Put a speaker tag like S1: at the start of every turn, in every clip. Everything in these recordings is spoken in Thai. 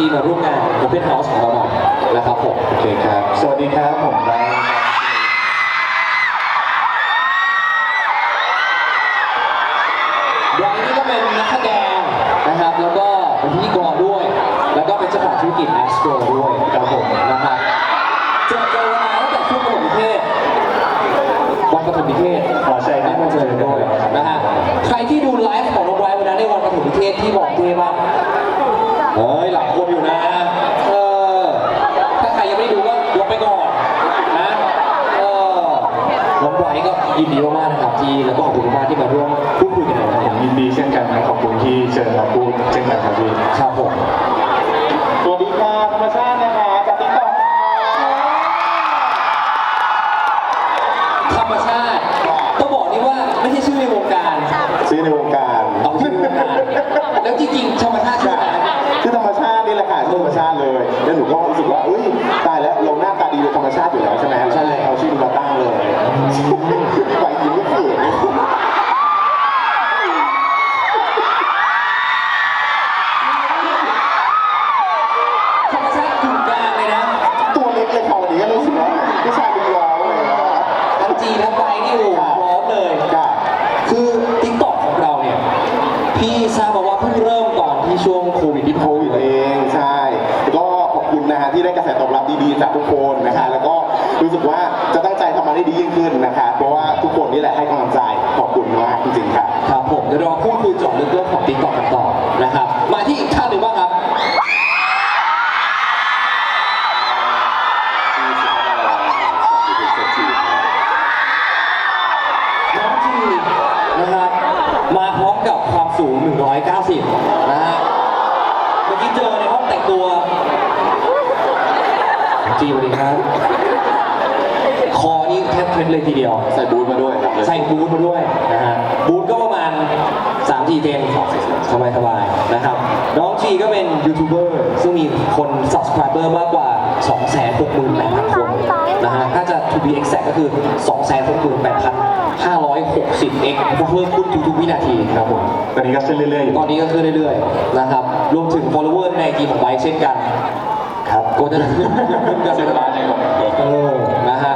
S1: ที่มาร่วมงาน Open House ของเราหน่อยนะครับผม
S2: โอเคครับ สวัสดีครับ ผมไบรท์ครับ
S1: ไบรท์นี่ก็เป็นนักแสดงนะครับ แล้วก็เป็นพิธีกรด้วย แล้วก็เป็นเจ้าของธุรกิจ Astro ด้วยครับผมนะครับเจอเจอมาตั้งแต่ช่วงปฐมนิเทศวันปฐมนิเทศ
S2: อ๋อใช่ครับ
S1: ได้มาเจอกันด้วยนะฮะใครที่ดูไลฟ์ของน้องไบรท์วันนั้นในวันปฐมนิเทศที่บอกเท่มากเฮ้ยหลายคนอยู่นะเออถ้าใครยังไม่ได้ดูก็ยกไปก่อนนะเออน้องไบรท์ก็ ยินดีมากๆนะครับที่แล้วก็ขอบคุณมากๆที่มาร่วมพูดคุยกันในวัน
S2: ผ
S1: นี้
S2: มยินดีเช่นกันนะขอบคุณที่เชิญมาพูดเช่นกันครับพี่
S1: ครับผม
S2: สวัสดีครับธรรมชาตินะคะจากติ๊กต็อก
S1: ธรรมชาติต้องบอกนี่ว่าไม่ใช่ชื่อในวงการ
S2: ซื้อในวงการ
S1: เอาชื่อในวงการแล้วจริงๆธรรมชาติชื่ออะไรนะ
S2: คือธรรมชาตินี่แหละค่ะชื่อธรรมชาติเลยแล้วหนูก็รู้สึกว่าเอ้ยตายแล้วเรา หน้าตาดีเป็นธรรมชาติอยู่แล้วใช่ไหมเอาชื่อนี้มาตั้งเลยไปยิ้มไม่เขิน
S1: ธรรมชาติกึ่งกลางเลยนะ
S2: ตัวเล็กเลยค่ะวันนี้ก็รู้สึกว่าผู้ชายเป็นร้องเลยนะ
S1: ทั้งจีทั้งไปนี่โอ้โหพร้อมเลย
S2: ค่ะ
S1: คือทิกตอกของเราเนี่ย พี่ทราบมาว่าเพิ่งเริ่มตอนที่ช่วงโควิดที่
S2: โค
S1: ผ่าน
S2: วิด
S1: มา
S2: เองใช่ก็ขอบคุณนะฮะที่ได้กระแสตอบรับ โคนนะคะแล้วก็รู้สึกว่าจะตั้งใจทำมันให้ดียิ่งขึ้นนะคะเพราะว่าทุกคนนี่แหละให้กำลังใจขอบคุณมากจริงๆค่ะ
S1: ครับผมเดี๋ยวเราพูดคุยเจาะลึกเรื่องของทิกตอกกันต่อนะครับ มาที่อีกท่านหนึ่งบ้าง จีสวัสดีครับ คอนี่แทบเคล็ดเลยทีเดียว
S2: ใส่บูทมาด้วยครับ
S1: ใส่บูทมาด้วยนะฮะ บูทก็ประมาณ3 4เซนสบายสบายๆนะครับ น้องจีก็เป็นยูทูบเบอร์ซึ่งมีคน subscriber มากกว่า 268,000 คนนะฮะ ถ้าจะ to be exact ก็คือ 268,560 x เพิ่มขึ้นทุกๆวินาทีครับผม
S2: ตอนนี้ก็ขึ้นเรื่อยๆอยู่
S1: ตอนนี้ก็ขึ้นเรื่อยๆ นะครับ รวมถึง follower ในจีของไบค์เช่นกัน
S2: ครับ
S1: ก็จะขึ้นขึ้นกันเป็นล้านเลยเออนะฮะ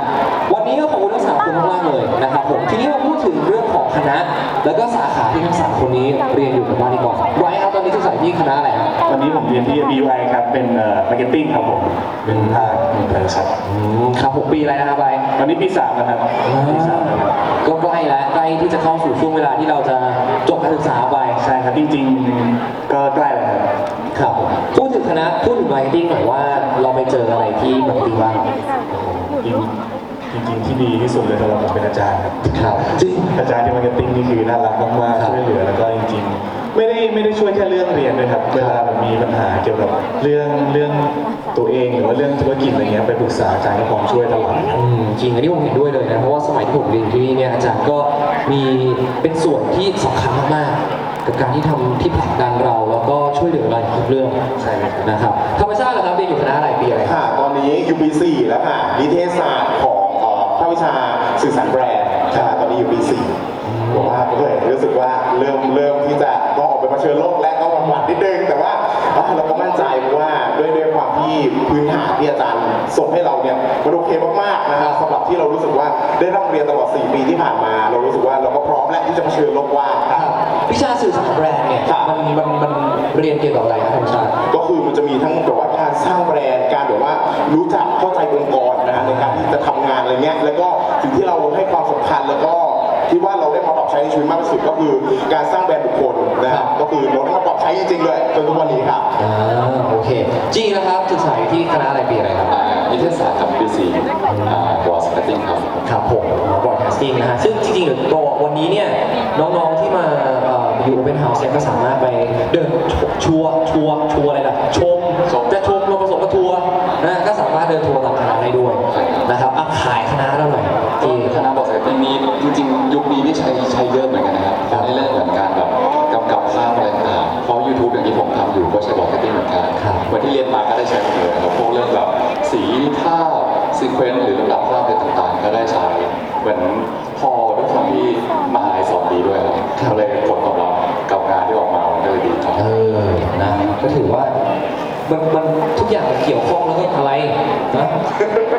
S1: วันนี้ก็ขอบคุณทั้งสามคนมากๆเลยนะครับผมทีนี้มาพูดถึงเรื่องของคณะ แล้วก็สาขาที่ทั้งสามคนนี้เรียนอยู่กันบ้างดีกว่าไบรท์ครับตอนนี้ศึกษาที่คณะอะไรครับ
S2: ตอนนี้ผมเรียนที่ BUI ครับเป็นเอ่อ marketing ครับผมเป็นภาคอินเตอร์ครับ
S1: อืมครับผมปีอะไรนะครับไบรท์
S2: ตอนนี้ปีสามแล้วครับปีสามแล้วครับ
S1: ก็ใกล้แล้วใกล้ที่จะเข้าสู่ช่วงเวลาที่เราจะจบการศึกษาไป
S2: ใช่ครับจริงๆก็ใกล้แล้วครับ
S1: ครับผมพูด ถึงคณะพูดถึงมาร์เก็ตติ้งหน่อยว่าเราไปเจออะไรที่มาร์เก็ตติ้งบ้าง
S2: จริงจริงๆที่ดีที่สุดเลยสำหรับผมเป็นอาจารย์ครับ
S1: ครับจริง
S2: อาจารย์ที่มาร์เก็ตติ้งนี่คือน่ารักมาก
S1: ครับ
S2: ๆช่วยเหลือแล้วก็จริง ๆ ไม่ได้ไม่ได้ช่วยแค่เรื่องเรียนเลยครับเวลาแบบมีปัญหาเกี่ยวกับเรื่องเรื่องตัวเองหรือว่าเรื่องธุรกิจอะไรเงี้ยไปปรึกษาอาจารย์ก็พร้อมช่วยตลอดครับ
S1: อืมจริงอันนี้ผมเห็นด้วยเลยนะเพราะว่าสมัยที่ผมเรียนอยู่ที่นี่เนี่ยอาจารย์ก็มีเป็นส่วนที่สำคัญมากๆ กับการที่ทำที่ผลักดันเราแล้วก็ช่วยเหลือเราทุกเรื่อง
S2: ใช่ครับ
S1: นะครับธรรมชาติเหรอครับเรียนอยู่คณะอะไรปีอะไรครับ
S3: ค่ะตอนนี้อยู่ปี4แล้วค่ะนิเทศศาสตร์ของเอ่อภาควิชาสื่อสารแบรนด์ค่ะตอนนี้อยู่ปี4ผมว่าก็เลยรู้สึกว่าเริ่มเริ่มที่จะต้องออกไปเผชิญโลกและต้องหวั่นๆนิดนึงแต่ว่าอะเราก็มั่นใจเพราะว่าด้วยด้วยความที่พื้นฐานที่อาจารย์ส่งให้เราเนี่ยมันโอเคมากๆนะครับสำหรับที่เรารู้สึกว่าได้ร่ำเรียนตลอด 4 ปีที่ผ่านมา เรารู้สึกว่าเราก็พร้อมแล้วที่จะเผชิญโลกกว่างครับ
S1: วิชาสื่อสารแบรนด์เนี่ยมันมันมันเรียนเกี่ยวกับอะไรครับธรรมชาติ
S3: ก็คือมันจะมีทั้งแบบว่าการสร้างแบรนด์การแบบว่ารู้จักเข้าใจองค์กรนะฮะในการที่จะทำงานอะไรเงี้ยแล้วก็ ใช้ในชีวิตมากที่สุดก็คือการสร้างแบรนด์บุคคลนะครับก็คือเราได้มาปรับใช้จริงๆเลยจนทุกวันนี้ครับ
S1: อ่าโอเคจริงนะครับศึกษาอยู่ที่คณะอะไรปีอะไรครับ
S4: นิเทศศาสตร์กับปีสี่บอสคัตติ้งครับ
S1: ครับผมบอดแคสติ้งนะฮะซึ่งจริงๆเดี๋ยวตัววันนี้เนี่ยน้องๆที่มาเอ่ออยู่ Open House เนี่ยก็สามารถไปเดินชัวร์ชัวร์ชัวร์อะไรล่ะชมจะชมเรา
S4: ช้ใช้เยอะเหมือนกันนะครับในเรื่องเหมือนการแบบกำกับภาพอะไรต่างๆเพราะ YouTube อย่างที่ผมทำอยู่ก็ใช้บอสคัตติ้งเหมือนกันเหมือนที่เรียนมาก็ได้ใช้หมดเลยครับซีเควนซ์หรือลำดับภาพอะไรต่างๆ ก็ได้ใช้เหมือนพอด้วยความที่มหาลัยสอนดีด้วยครับ
S1: ครับ
S4: ก็เลยผลตอบรับกับงานที่ออกมามันก็เลยดีครับ
S1: เออ นะ ก็ถือว่า มัน มันทุกอย่างมันเกี่ยวข้องแล้วก็อะไรนะ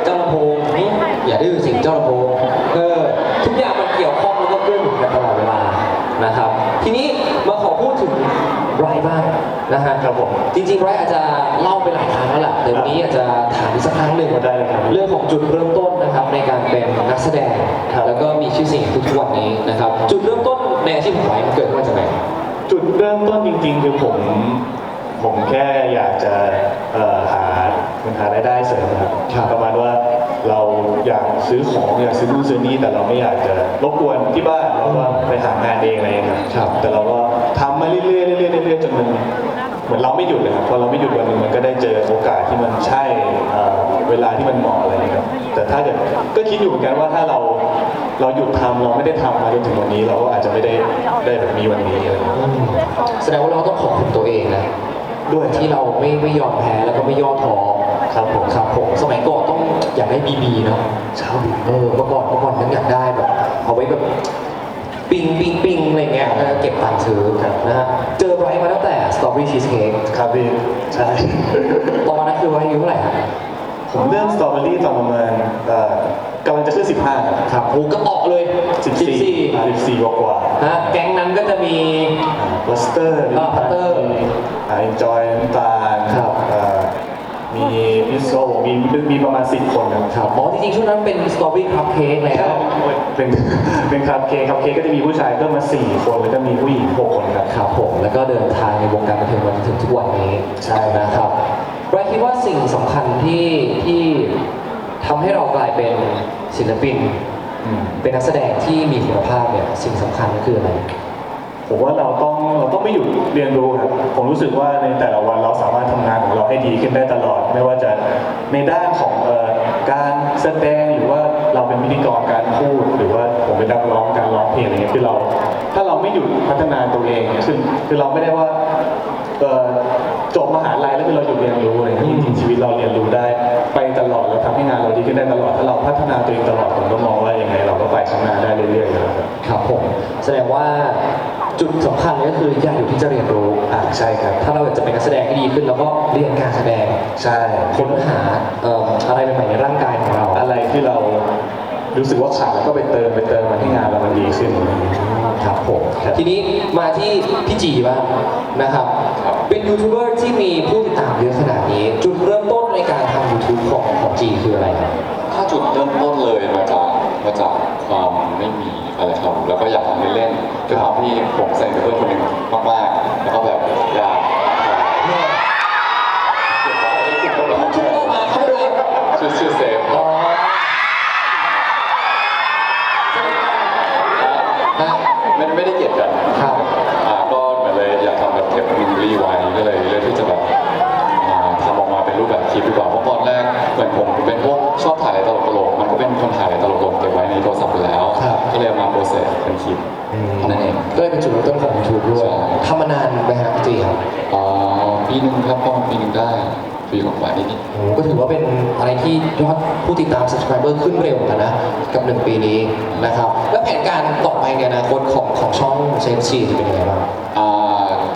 S1: เจ้าลำโพงนี่อย่าดื้อสิเจ้าลำโพงเออ ทุกอย่างมันเกี่ยวข้องแล้ว ก็เกื้อหนุนกันตลอดเวลานะครับ ทีนี้มาขอพูดถึงไรบ้างนะฮะ
S2: ครับผม
S1: จริงๆไรอาจจะเล่าไปหลายครั้งแล้วแหละแต่วันนี้อาจจะถามอีกสักครั้งหนึ่ง
S2: ได้เลยครับ
S1: เรื่องของจุดเริ่มต้นนะครับในการเป็นนักแสดง
S2: ครับ
S1: แล้วก็มีชื่อเสียงทุกๆวันนี้นะครับ จุดเริ่มต้นในอาชีพของไรมันเกิดขึ้นมาจากไหน
S2: จุดเริ่มต้นจริงๆคือผมผมแค่อยากจะเอ่อหามันหารายได้เสริมครับ
S1: ครับ
S2: ประมาณว่า เราอยากซื้อของอยากซื้อนู่นซื้อนี่แต่เราไม่อยากจะรบกวนที่บ้านเราก็ไปหางานเองอะไรอย่างเงี้ย
S1: ครับ
S2: แต่เราก็ทำมาเรื่อยๆเรื่อยๆเรื่อยๆจนมันเหมือนเราไม่หยุดเลยครับพอเราไม่หยุดวันหนึ่งมันก็ได้เจอโอกาสที่มันใช่เอ่อเวลาที่มันเหมาะอะไรอย่างเงี้ยครับ แต่ถ้าเกิดก็คิดอยู่เหมือนกันว่าถ้าเราเราหยุดทำเราไม่ได้ทำมาจนถึงวันนี้ เราก็อาจจะไม่ได้ได้แบบมีวันนี้อะไรอย่างเงี้ย
S1: แสดงว่าเราต้องขอบคุณตัวเองนะ
S2: ด้วยครับ
S1: ที่เราไม่ไม่ยอมแพ้แล้วก็ไม่ย่อท้อ
S2: ครับผม
S1: ครับผมสมัยก่อนต้องอยากได้บีบีเนาะ
S2: เช้าดี
S1: เออเมื่อก่อนเมื่อก่อนนึกอยากได้แบบเอาไว้แบบปิงปิงปิงอะไรเงี้ยแล้วก็เก็บตังค์ซื้อนะฮะเจอไบรท์มาตั้งแต่สตรอเบอรี่ชีสเค้ก
S2: ครับพี่ใช่
S1: ตอนนั้นคือไบรท์อายุเท่าไหร่ครับ
S2: ผมเริ่มสตรอเบอรี่ตอนประมาณเอ่อกำลังจะขึ้น15 ครับ
S1: ครับโอ้ก็ต่อเลย
S2: 14อ่า14กว่ากว่า
S1: ฮะแก๊งนั้นก็จะมี
S2: บัสเตอร์
S1: อ่า Buster
S2: อ่าเอนจอยน้ำตาล
S1: ครับ
S2: อ่า มีพิโซมีมีประมาณ10คนนะครับ
S1: บอ๋อจริงๆช่วงนั้นเป็นสตรอเบอรี่คัพเค้กแล้ว
S2: เป็นเป็นคัพเค้กคัพเค้กก็จะมีผู้ชายเพิ่มมา4คนแล้วก็มีผู้หญิง6คนครับ
S1: ครับผมแล้วก็เดินทางในวงการบันเทิงมาถึงทุกวันนี้
S2: ใช่
S1: นะครับไบรท์คิดว่าสิ่งสำคัญที่ที่ทำให้เรากลายเป็นศิลปิน เป็นนักแสดงที่มีคุณภาพเนี่ยสิ่งสำคัญก็คืออะไร
S2: ผมว่าเราต้องเราต้องไม่หยุดเรียนรู้ครับผมรู้สึกว่าในแต่ละวันเราสามารถทำงานของเราให้ดีขึ้นได้ตลอด ไม่ว่าจะในด้านของเอ่อการแสดงหรือว่าเราเป็นพิธีกรการพูด หรือว่าผมเป็นนักร้องการร้องเพลงอะไรเงี้ยคือเรา ถ้าเราไม่หยุดพัฒนาตัวเองเนี่ยคือคือเราไม่ได้ว่าเอ่อจบมหาลัยแล้วคือเราหยุดเรียนรู้อะไรเงี้ยจริงๆชีวิตเราเรียนรู้ได้ ไปตลอดเราทำให้งานเราดีขึ้นได้ตลอดถ้าเราพัฒนาตัวเองตลอดผมก็มองว่ายังไงเราก็ไปข้างหน้าได้เรื่อยๆเลยครับ
S1: ครับผมแสดงว่า จุดสำคัญเลยก็คืออยากอยู่ที่จะเรียนรู้
S2: อ่าใช่ครับ
S1: ถ้าเราอยากจะเป็นนักแสดงที่ดีขึ้นเราก็เรียนการแสดง
S2: ใช่
S1: ค้นหาเอ่ออะไรใหม่ๆในร่างกายของเรา
S2: อะไรที่เรารู้สึกว่าขาดแล้วก็ไปเติมไปเติมมาให้งานเรามันดีขึ้น
S1: ครับผมทีนี้มาที่พี่จีบ้างนะครับ
S4: ครับ
S1: เป็นยูทูบเบอร์ที่มีผู้ติดตามเยอะขนาดนี้ จุดเริ่มต้นในการทำ YouTube ของของจีคืออะไรครับ
S4: ถ้าจุดเริ่มต้นเลยมาจาก มาจากความไม่มีอะไรทำแล้วก็อยากทำเล่นๆด้วยความที่ผมสนิทกับเพื่อนคนหนึ่งมากๆ แล้วก็แบบอยากเก็บไว้เก็บไว้
S1: ชื่อเรามาเขาเลย
S4: ชื่อชื่อเซฟ นั้นเอง
S1: ก็เลยเป็นจุดเริ่มต้นของ YouTube ด้วย
S4: ใช่
S1: ทำมานานไหมครับพี่จีครับ
S4: อ่าปีหนึ่งครับประมาณปีหนึ่งได้ปีกว่าๆนิด
S1: โอ้ก็ถือว่าเป็นอะไรที่ยอดผู้ติดตาม subscriber ขึ้นเร็วเหมือนกันนะ กับหนึ่งปีนี้นะครับ แล้วแผนการต่อไปในอนาคตของของช่องเซนซีจะเป็นยังไงบ้าง
S4: ๆอ่า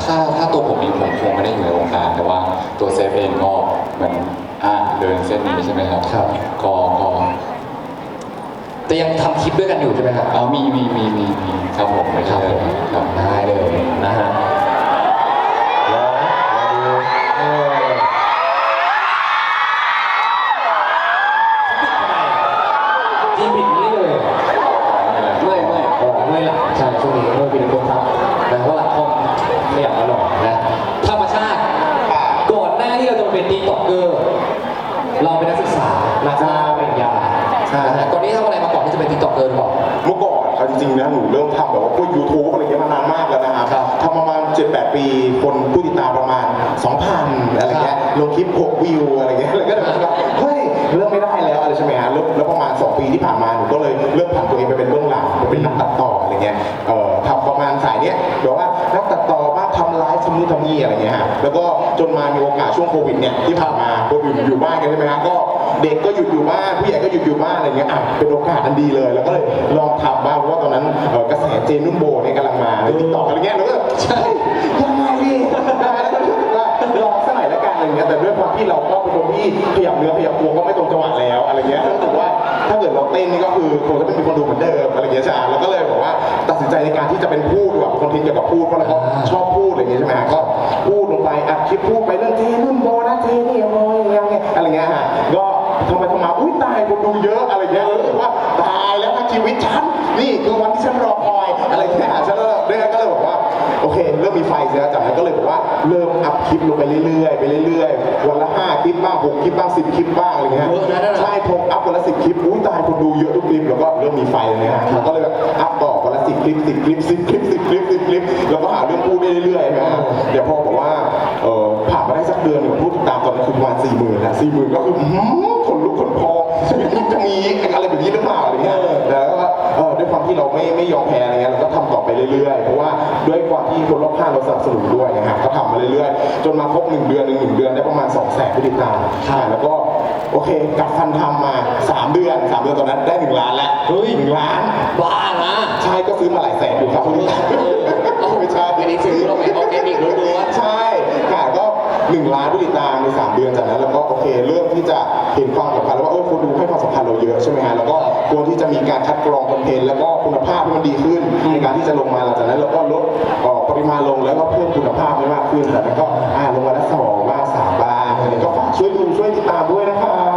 S4: ถ้าถ้าตัวผมเองผมคงไม่ได้อยู่ในวงการแต่ว่าตัวเซฟเองก็เหมือนอ่าเดินเส้นนี้ใช่ไหมครับ
S1: ครับ
S4: ก็ก็
S1: แต่ยังทำคลิปด้วยกันอยู่ใช่ไหมครับ
S4: อ่ามีมีมีมีมีครับผมไม่
S1: ครั
S4: ใช่
S1: บผม
S4: ครับ
S1: ได้เลยนะฮะ จริ
S3: งๆนะหนูเริ่มทำแบบว่าพวกยูทูบอะไรเงี้ยมานานมากแล้วนะครับ
S1: ครับ
S3: ทำประมาณ 7-8 ปี คนผู้ติดตามประมาณ 2,000 อะไรเงี้ยลงคลิป 6 วิวอะไรเงี้ยแล้วก็แบบว่าเฮ้ยเริ่มไม่ได้แล้วอะไรใช่ไหมฮะแล้วแล้วประมาณ 2 ปีที่ผ่านมาหนูก็เลยเริ่มผ่านตัวเองไปเป็นเบื้องหลังไปเป็นนักตัดต่ออะไรเงี้ยเอ่อทำประมาณสายเนี้ยแบบว่านักตัดต่อบ้างทำไลฟ์ทำนู่นทำนี่อะไรเงี้ยฮะแล้วก็จนมามีโอกาสช่วงโควิดเนี่ยที่ผ่านมาคนอื่นอยู่บ้านกันใช่ไหมฮะก็ เด็กก็หยุดอยู่บ้านผู้ใหญ่ก็หยุดอยู่บ้านอะไรเงี้ยอะเป็นโอกาสอันดีเลย แล้วก็เลยลองทำบ้างเพราะว่าตอนนั้นเอ่อกระแสเจนุ่มโบเนี่ยกำลังมาในติ๊กต็อกอะไรเงี้ยแล้วก็ใช่ยังไงดีนะฮะแล้วก็รู้สึกว่าลองสักหน่อยละกันอะไรเงี้ยแต่ด้วยความที่เราก็เป็นคนที่ขยับเนื้อขยับตัวก็ไม่ตรงจังหวะแล้วอะไรเงี้ยรู้สึกว่าถ้าเกิดเราเต้นนี่ก็คือคงจะไม่มีคนดูเหมือนเดิมอะไรเงี้ยใช่ไหมแล้วก็เลยบอกว่าตัดสินใจในการที่จะเป็นพูดแบบคอนเทนต์เกี่ยวกับพูดเพราะเราก็ชอบพูดอะไรเงี้ยใช่ไหมฮะก็พูดลงไปอัดคลิปพูดไปเรื่องเทนุ่มโบนะเทนี่โมยอะไร เงี้ยอะไรเงี้ยฮะก็ทำไปทำมา อุ้ยตายคนดูเยอะอะไรเงี้ยรู้สึกว่าตายแล้วนะชีวิตฉัน นี่คือวันที่ฉันรอคอยอะไรเงี้ยฉันก็เลยก็เลยบอกว่า โอเค เริ่มมีไฟเสียจากนั้นก็เลยบอกว่าเริ่มอัพคลิปลงไปเรื่อยๆไปเรื่อยๆ วันละห้าคลิปบ้างหกคลิปบ้างสิบคลิปบ้างอะไรเงี้ย
S1: เยอะนะนั่นน่ะ
S3: ใช่พงอัพวันละสิบคลิป อุ้ยตายคนดูเยอะทุกคลิปแล้วก็เริ่มมีไฟเลยนะฮะเราก็เลยแบบอัพต่อวันละสิบคลิปสิบคลิปสิบคลิปสิบคลิปสิบคลิป แล้วก็หาเรื่องพูดได้เรื่อยๆนะฮะเดี๋ยวพอบอกว่า เออผ่านมาได้สักเดือนหนึ่งพูดติดตามตอนนั้นคือประมาณสี่หมื่นนะสี่หมื่นก็คืออื้อหือ ขนลุกขนพองชีวิตมันจะมีอะไรแบบนี้หรือเปล่าอะไรเงี้ยแต่แล้วก็เออด้วยความที่เราไม่ไม่ยอมแพ้อะไรเงี้ยเราก็ทำต่อไปเรื่อยๆ เพราะว่าด้วยความที่คนรอบข้างเราสนับสนุนด้วยนะฮะก็ทำมาเรื่อยๆ จนมาครบหนึ่งเดือนหนึ่งหนึ่งเดือนได้ประมาณ2องแสนผู้ติดตามใช่แล้วก็โอเคกัดฟันทำมา3เดือน3เดือนตอนนั้นได้1ล้านแล้วเฮ้ยหนึ่งล้าน
S1: บ้านะ
S3: ใช่ก็ซื้อมาหลายแสนอยู่ครับผู้ติดตามไม่ใช่
S1: อันนี้ซื้อเราเป็นออร์แกนิกล้วน
S3: ใช่ หนึ่งล้านผู้ติดตามในสามเดือนจากนั้นแล้วก็โอเคเริ่มที่จะเห็นความสำคัญแล้วว่าเออคนดูให้ความสำคัญเราเยอะใช่ไหมฮะแล้วก็ควรที่จะมีการคัดกรองคอนเทนต์แล้วก็คุณภาพมันดีขึ้นในการที่จะลงมาหลังจากนั้นเราก็ลดปริมาณลงแล้วก็เพิ่มคุณภาพให้มากขึ้นแต่ก็อ่าลงมาละสองบ้างสามบ้างอันนี้ก็ฝากช่วยดูช่วยติดตามด้วยนะค
S1: รับ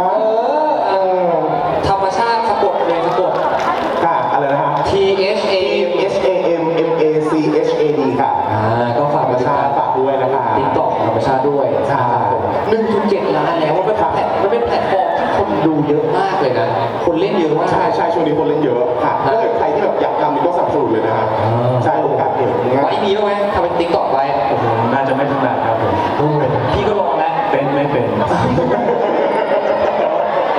S3: คน
S1: เล่นเยอะมาก
S3: ใช่ใช่ช่วงนี้คนเล่นเยอะค่ะถ้าเกิดใครที่แบบอยากทำนี่ก็สนับสนุนเลยนะฮะ
S1: อ่า
S3: ใช่โอกาสเก่งนะ
S1: ไว้มีบ้างไหมทำเป็นติ๊กต็อกไว้
S2: ผมน่าจะไม่ถนัดครับผม
S1: พี่ก็ลองแล้ว
S2: เต้นไม่เป็น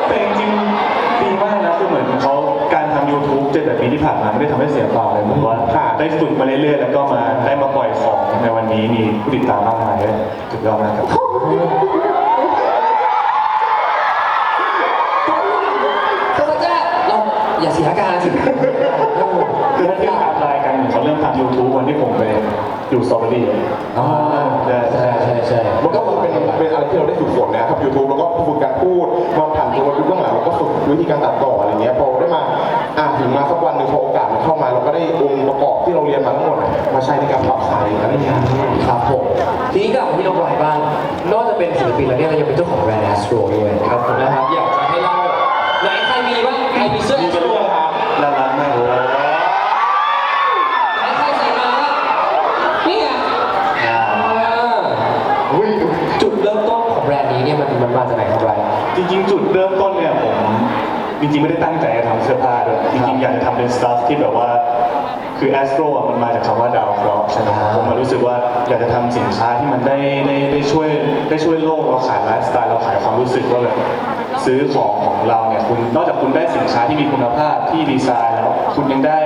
S2: แต่จริงๆดีมากนะคือเหมือนเขาการทำ YouTube เจ็ดแปดปีที่ผ่านมาไม่ได้ทำให้เสียเปล่าเลยผมว่า
S3: ค่ะ
S2: ได้ฝึกมาเรื่อยๆแล้วก็มาได้มาปล่อยของในวันนี้มีผู้ติดตามมากมายเลยสุดยอดมากครับ
S1: สียอาการสิ
S2: คือถ้าเทียบไทม์ไลน์กันเขาเริ่มทำ YouTube วันที่ผมไปอยู่สตรอเบอรี่
S1: อ๋อ
S2: ใช่
S1: ใช่
S2: ใช่
S1: ใช่ใช่
S3: มันก็คงเป็นเป็นอะไรที่เราได้ฝึกฝนนะครับ YouTube แล้วก็ฝึกการพูดมาผ่านตัวมาดูเบื้องหลังแล้วก็ฝึกวิธีการตัดต่ออะไรเงี้ยพอได้มาอ่านถึงมาสักวันหนึ่งพอโอกาสมันเข้ามาเราก็ได้องค์ประกอบที่เราเรียนมาทั้งหมดมาใช้ในการปรับใช้อะไรเงี้ย
S1: ครับผมทีนี้กลับมาที่น้องไบรท์บ้าง นอกจากเป็นศิลปินแล้วเนี่ยเรายังเป็นเจ้าของแบรนด์ Astro ด้วยครับผมนะครับอยากจะให้เล่าไหนใครมีบ้างใครมีเสื้อ Astro
S3: ครับ
S2: น่ารักมากเลย
S1: ไหนใครใส่มาบ้างนี่ไงอ่าจุดเริ่มต้นของแบรนด์นี้ เนี่ยมันมันมาจากไหนครับไรท์
S2: จริงๆ จุดเริ่มต้นเนี่ยผมจริงๆ ไม่ได้ตั้งใจจะทำเสื้อผ้าด้วยจริงๆ อยากจะทำเป็นสตาฟที่แบบว่า คือแอสโตรมันมาจากคำว่าดาวเคราะห์ใช่ไหมครับผมมารู้สึกว่าอยากจะทำสินค้าที่มันได้ได้ได้ช่วยได้ช่วยโลกเราขายไลฟ์สไตล์เราขายความรู้สึกว่าแบบซื้อของของเราเนี่ยคุณนอกจากคุณได้สินค้าที่มีคุณภาพที่ดีไซน์แล้ว คุณยังได้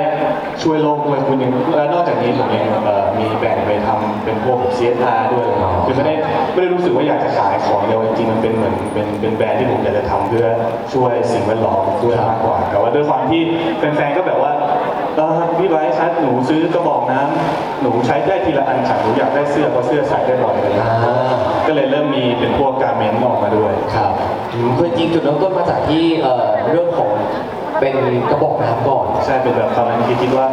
S2: ช่วยโลกด้วยคุณยังและนอกจากนี้ผมยังเอ่อมีแบ่งไปทำเป็นพวก CSR ด้วยคือไม่ได้ไม่ได้รู้สึกว่าอยากจะขายของเดียวจริงๆมันเป็นเหมือนเป็นเป็นแบรนด์ที่ผมอยากจะทำเพื่อช่วยสิ่งแวดล้อมด้วยมากกว่าแต่ว่าด้วยความที่แฟนๆก็แบบว่า เออพี่ไบร์ทครับหนูซื้อกระบอกน้ำหนูใช้ได้ทีละอันค่ะหนูอยากได้เสื้อเพราะเสื้อใส่ได้บ่อยอะไรอย่างเลย
S1: อ่า
S2: ก็เลยเริ่มมีเป็นพวกการเมนต์ออกมาด้วย
S1: ครับอืมคือจริงๆจุดเริ่มต้นมาจากที่เอ่อเรื่องของ เป็นกระบอกน้ำก่อน
S2: ใช่เป็นแบบตอนนั้นคิดว่า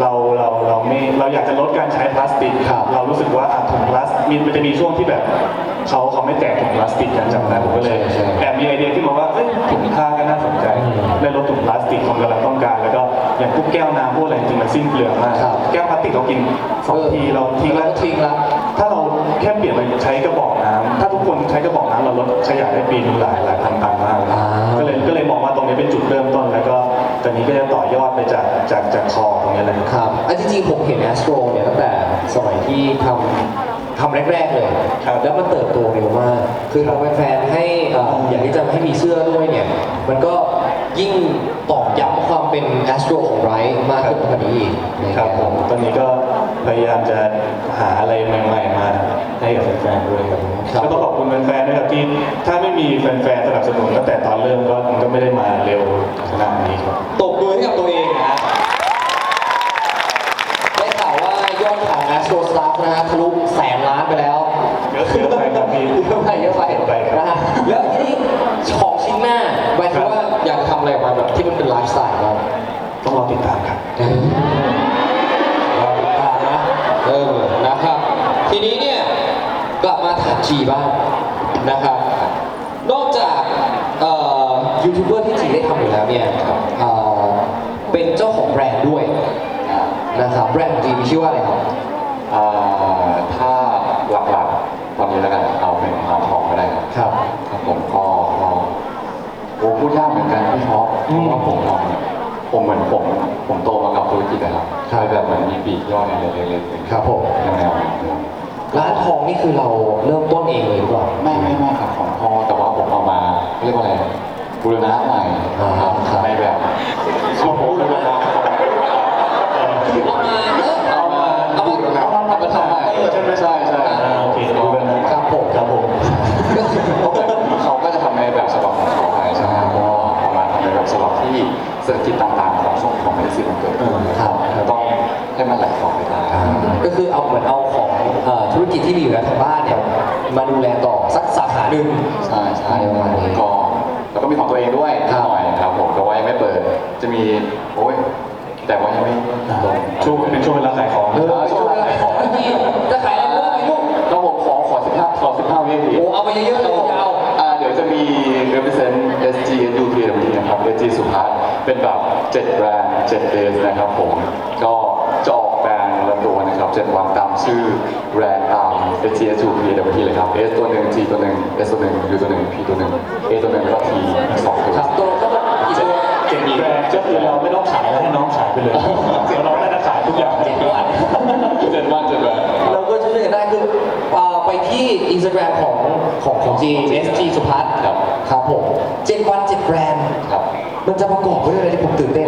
S2: เราเราเราไม่เราอยากจะลดการใช้พลาสติก
S1: ครับ
S2: เรารู้สึกว่าอะถุงพลาสติกมันจะมีช่วงที่แบบเขาเขาไม่แจกถุงพลาสติกกันจำได้ผมก็เลย
S1: ใช่ใช่
S2: แอบมีไอเดียที่มาว่าเอ้ยถุงผ้าก็น่าสนใจ
S1: อืม
S2: ได้ลดถุงพลาสติกของกำลังต้องการ แล้วก็อย่างพวกแก้วน้ำพวกอะไรจริงๆมันสิ้นเปลืองมาก
S1: ครับ
S2: แก้วพลาสติกเรากินสองทีเราทิ้ง
S1: แล้
S2: แล้วว
S1: ทิ้งละ
S2: ถ้าเราแค่เปลี่ยนไปใช้กระบอกน้ำถ้าทุกคนใช้กระบอกน้ำเราลดขยะได้ปีนึงหลายหลายพันตันมากเลย
S1: อ่า
S2: ก็เลยก็เลยมองว่าตรงนี้เป็นจุดเริ่มต้นแล้วก็ตอนนี้ก็จะต่อยอดไปจากจากจากคอตรงนี้เลย
S1: ครับอันจริงๆผมเห็น Astro เนี่ยตั้งแต่สมัยที่ทำทำแรกๆเลย
S2: ครับ
S1: แล้วมันเติบโตเร็วมาก คือทางแฟนๆให้เอ่ออยากที่จะให้มีเสื้อด้วยเนี่ย มันก็ยิ่งตอกย้ำความเป็น Astro ของไรท์มากขึ้นกว่านี้อีกนะ
S2: ครับผมตอนนี้ก็ พยายามจะหาอะไรใหม่ๆมาให้กับแฟนๆด้วยครับผม
S1: ครับ
S2: แล้วก็ขอบคุณแฟนๆด้วยครับที่ถ้าไม่มีแฟนๆสนับสนุนตั้งแต่ตอนเริ่มก็มันก็ไม่ได้มาเร็วขนาดนี้ครับ
S1: ตบมือให้กับตัวเองนะได้ข่าวว่ายอดขาย Astro Staff นะฮะทะลุแสนล้านไปแล้ว
S2: เยอะเยอะไปครับพี่
S1: เยอะไปเยอะไป
S2: เยอะไปครับ
S1: นะฮะแล้วทีนี้ของชิ้นหน้าหมายถึงว่าอยากจะทำอะไรออกมาแบบที่มันเป็นไลฟ์สไตล์บ้าง
S2: ต้องรอติดตามครับ
S1: ร ทีนี้เนี่ยกลับมาถามจีบ้างนะครับ นอกจากเอ่อยูทูบเบอร์ที่จีได้ทำอยู่แล้วเนี่ยเอ่อเป็นเจ้าของแบรนด์ด้วยนะครับแบรนด์ของจีมีชื่อว่าอะไรครับ
S4: อ่าถ้าหลักๆวันนี้แล้วกันเอาเป็นมาทองก็ได้ครับ
S1: ครับ
S4: ครับผมก็ก็โอ้พูดยากเหมือนกันพี่ท็อปเพราะว่าผมทำผมเหมือนผมผมโตมากับธุรกิจนะครับ
S1: ครับ
S4: แบบเหมือนมีปีกย่อยในเล็กๆ
S1: ครับผม
S4: แนวๆนั้นค รับ
S1: ร้านทองนี่คือเราเริ่มต้นเองเลยหรือเปล่า
S4: ไม่ไม่ไม่ครับของพ่อแต่ว่าผมเอามาเรียกว่าอะไรบูรณะใหม่
S1: อ่า
S4: ครับ
S1: ครับ
S4: ในแบบของผมบูรณะ
S1: คือเอามาเออเอามาเอามาเอามาทำมาทำใหม่
S4: ใช่ไหมใช่ใช่
S2: อ่าโอเคดูกันนะครับ
S1: ผม
S2: ครับผม
S4: เขาก็จะทำในแบบฉบับของเขาไปใช่ไหมก็เอามาทำในแบบฉบับที่เศรษฐกิจต่างๆ ของช่วงของไม่ได้สิมันเกิดขึ้น
S1: ครับ
S4: ต้องให้มันไหล
S1: ธุรกิจที่มีอยู่แล้วทางบ้านเนี่ยมาดูแลต่อสักสาขาหนึ่ง
S4: ใช่ใช่
S1: ประมาณนี้
S4: ก็แล้วก็มีของตัวเองด้วย
S1: ครับ
S4: หน่อยครับผมแต่ว่ายังไม่เปิด จะมีโอ้ยแต่ว่ายังไม่ลง
S2: ช่วงเป็นช่วงเวลาขายของ
S1: เออช่วงเวลาขายของเมื่อกี้จะขายอะไรบ้างไหมลูก
S4: ก็ผมขอขอสิบห้าขอสิบห้าวินาที
S1: โอ้เอาไปเยอะๆเลยยาว
S4: อ่าเดี๋ยวจะมี represent SG SU TMT นะครับ SG สุพัฒน์เป็นแบบ 7 แบรนด์7 days นะครับผม ก็จะออก 7 วันตามชื่อแบรนด์ตาม SG SU TMT เลยครับ S ตัวหนึ่ง G ตัวหนึ่ง S ตัวหนึ่ง U ตัวหนึ่ง P ตัวหนึ่ง A ตัวหนึ่งแล้วก็ T อีกสองตัว
S1: ครับตัวก็กี่ตัว
S2: เจ็ดแบรนด์ก็คือเราไม่ต้องขายแล้วให้น้องขายไปเลยเดี๋ยวเราได้จะขายทุกอย่าง
S1: เจ็ดวัน
S4: เจ็ดวันเจ็ดแบรนด์
S1: เราก็จะช่วยกันได้คือเอ่อไปที่อินสตาแกรมของของของ G SG สุพัฒน์
S4: ครับ
S1: ครับผมเจ็ดวันเจ็ดแบรนด์
S4: ครับ
S1: มันจะประกอบไปด้วยอะไรที่ผมตื่นเต้น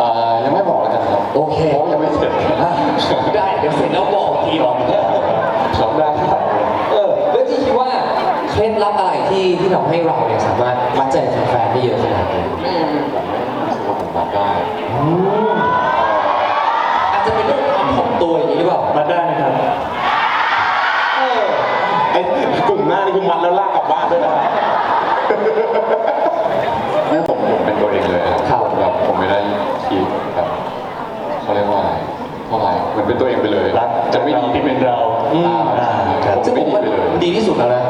S4: อ่ายังไม่บอกแล้วกันครับ
S1: โอเค
S4: เพราะยังไม่เสร็จ
S1: อะได้เดี๋ยวเสร็จแล้วบอกทีบอก
S4: ครับได้ครับ
S1: เออแล้วที่คิดว่าเคล็ดลับอะไรที่ที่ทำให้เราเนี่ยสามารถมัดใจแฟนๆได้เยอะขนาดนี้
S4: ไม่ผมไม่รู้สึกว่าผมรับได้
S1: อาจจะเป็นเรื่องความถ่อมตัวอย่างนี้หรือเปล่า
S2: มาได้ไหมครับ
S1: เออ
S3: ไอ้กลุ่มหน้านี่คือมัดแล้วลากกลับบ้านด้วยนะครับ
S4: ไม่ผมผมเป็นตัวเองเลยครับ
S1: ครับ
S4: แบบผมไม่ได้คิดแบบเขาเรียกว่าอะไรเท่าไหร่เหมือนเป็นตัวเองไปเลย
S2: รัก
S4: จะไม่ดี
S2: ที่เป็นเรา
S4: อ่า
S2: อ่าครับ
S4: ผม
S1: ซึ่ง
S4: ไม่
S1: ผม
S4: ดี
S1: ว่า
S4: ไปเลย
S1: ดีที่สุดแล้วนะ